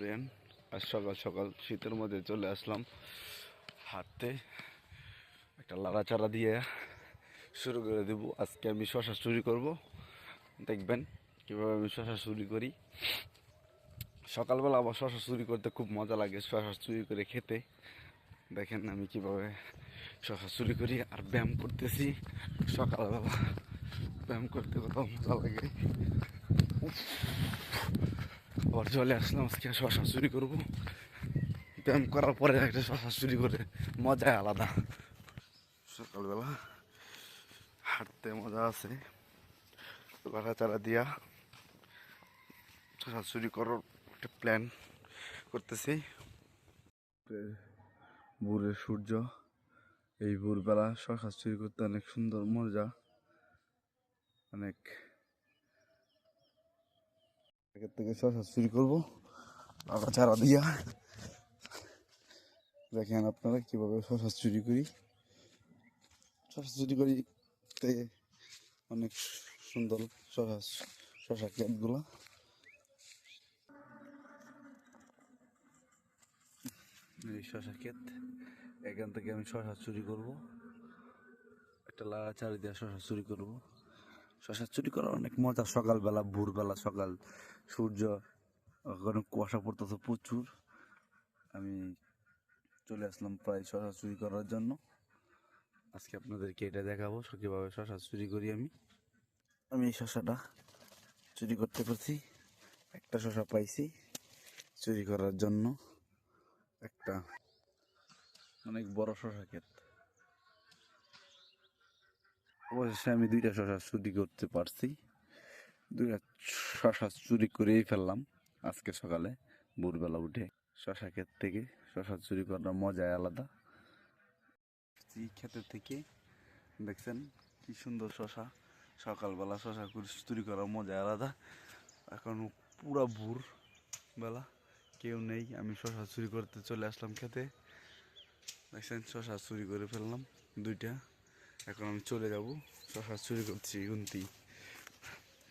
Brain আর সকাল সকাল শীতের মধ্যে চলে আসলাম হাঁটতে। একটা লাড়াচাড়া দিয়ে শুরু করে দেবো। আজকে আমি শশা চুরি করব। দেখবেন কীভাবে আমি শশা চুরি করি। সকালবেলা আবার শশা চুরি করতে খুব মজা লাগে শশা চুরি করে খেতে। দেখেন আমি কীভাবে শশা চুরি করি আর ব্যায়াম করতেছি। সকালবেলা ব্যায়াম করতে কত মজা লাগে। আবার চলে আসলাম আজকে শশা চুরি করব। ব্যায়াম করার পরে একটা শশা চুরি করে মজাই আলাদা। সকালবেলা হাঁটতে মজা আছে লাড়াচাড়া দিয়া শশা চুরি করার একটা প্ল্যান করতেছি। ভোরের সূর্য এই ভোরবেলা শশা চুরি করতে অনেক সুন্দর মজা অনেক আগের থেকে শশা চুরি করব। চারা দিয়া। দেখেন আপনারা কীভাবে শশা চুরি করি। শশা চুরি করিতে অনেক সুন্দর শশা শশা ক্ষেতগুলো এই শশা ক্ষেত এখান থেকে আমি শশা চুরি করব। একটা লাড়া চারি দিয়ে শশা চুরি করব। শশা চুরি করা অনেক মজা। সকালবেলা, ভোরবেলা সকাল, সূর্য ওখানে কুয়াশা পড়তেছে প্রচুর। আমি চলে আসলাম প্রায় শশা চুরি করার জন্য। আজকে আপনাদেরকে এটা দেখাবো কীভাবে শশা চুরি করি আমি। আমি এই শশাটা চুরি করতে পারছি। একটা শশা পাইছি চুরি করার জন্য। একটা অনেক বড় শশা ক্ষেত। অবশেষে আমি দুইটা শশা চুরি করতে পারছি। দুইটা শশা চুরি করেই ফেললাম আজকে সকালে, ভোরবেলা উঠে। শশা ক্ষেত থেকে, শশা চুরি করার মজাই আলাদা। ক্ষেতের থেকে, দেখছেন কি সুন্দর শশা। সকালবেলা শশা চুরি করার মজা আলাদা। এখন পুরা ভোর বেলা কেউ নেই, আমি শশা চুরি করতে চলে আসলাম খেতে দেখছেন শশা চুরি করে ফেললাম দুইটা। এখন আমি চলে যাব। শশা চুরি করছি গুনতি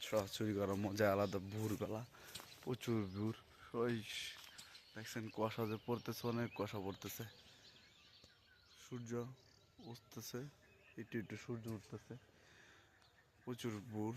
শশা চুরি করার মজা আলাদা, ভোরবেলা প্রচুর ভুর ওই দেখছেন কুয়াশা যে পড়তেছে, অনেক কুয়াশা পড়তেছে। সূর্য উঠতেছে, একটু একটু সূর্য উঠতেছে। প্রচুর ভোর।